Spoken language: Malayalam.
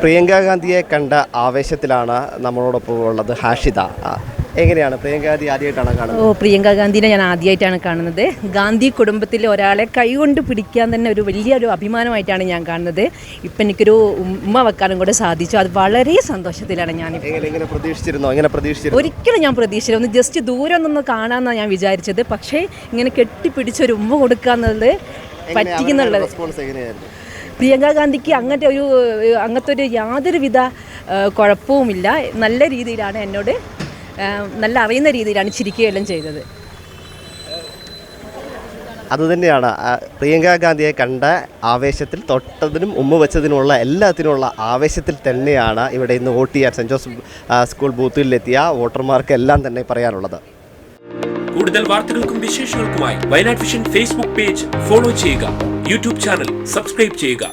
പ്രിയങ്ക ഗാന്ധിയെ കണ്ട ആവേശത്തിലാണ് നമ്മളോടൊപ്പം ഉള്ളത് ഹാഷിദ ആ, എങ്ങനെയാണ്? പ്രിയങ്ക ഗാന്ധി ആദ്യമായിട്ടാണ് കാണുന്നത്? ഓ പ്രിയങ്ക ഗാന്ധിനെ ഞാൻ ആദ്യമായിട്ടാണ് കാണുന്നത്. ഗാന്ധി കുടുംബത്തിലെ ഒരാളെ കൈകൊണ്ട് പിടിക്കാൻ തന്നെ ഒരു വലിയൊരു അഭിമാനമായിട്ടാണ് ഞാൻ കാണുന്നത്. ഇപ്പം എനിക്കൊരു ഉമ്മ വെക്കാനും കൂടെ സാധിച്ചു. അത് വളരെ സന്തോഷത്തിലാണ് ഞാൻ പ്രതീക്ഷിച്ചിരുന്നോ? ഇങ്ങനെ പ്രതീക്ഷിച്ചിരുന്നു? ഒരിക്കലും ഞാൻ പ്രതീക്ഷിച്ചില്ല. ഒന്ന് ജസ്റ്റ് ദൂരം നിന്ന് കാണാമെന്നാണ് ഞാൻ വിചാരിച്ചത്. പക്ഷേ ഇങ്ങനെ കെട്ടിപ്പിടിച്ച് ഒരു ഉമ്മ കൊടുക്കുക എന്നുള്ളത് പറ്റിക്കുന്നുള്ളത് പ്രിയങ്ക ഗാന്ധിക്ക് അങ്ങനത്തെ ഒരു അങ്ങനത്തെ ഒരു യാതൊരുവിധ കുഴപ്പവുമില്ല. നല്ല രീതിയിലാണ് എന്നോട് നല്ല അറിയുന്ന രീതിയിലാണ് ചിരിക്കുകയെല്ലാം ചെയ്തത്. അതുതന്നെയാണ് പ്രിയങ്ക ഗാന്ധിയെ കണ്ട ആവേശത്തിൽ തൊട്ടതിനും ഉമ്മ വെച്ചതിനുമുള്ള എല്ലാത്തിനുമുള്ള ആവേശത്തിൽ തന്നെയാണ് ഇവിടെ ഇന്ന് വോട്ട് ചെയ്യാൻ സെന്റ് ജോസഫ് സ്കൂൾ ബൂത്തിലെത്തിയ വോട്ടർമാർക്ക് എല്ലാം തന്നെ പറയാനുള്ളത്. കൂടുതൽ വാർത്തകൾക്കും വിശേഷങ്ങൾക്കുമായി Wayanad vision Facebook page follow ചെയ്യുക. യൂട്യൂബ് ചാനൽ സബ്സ്ക്രൈബ് ചെയ്യുക.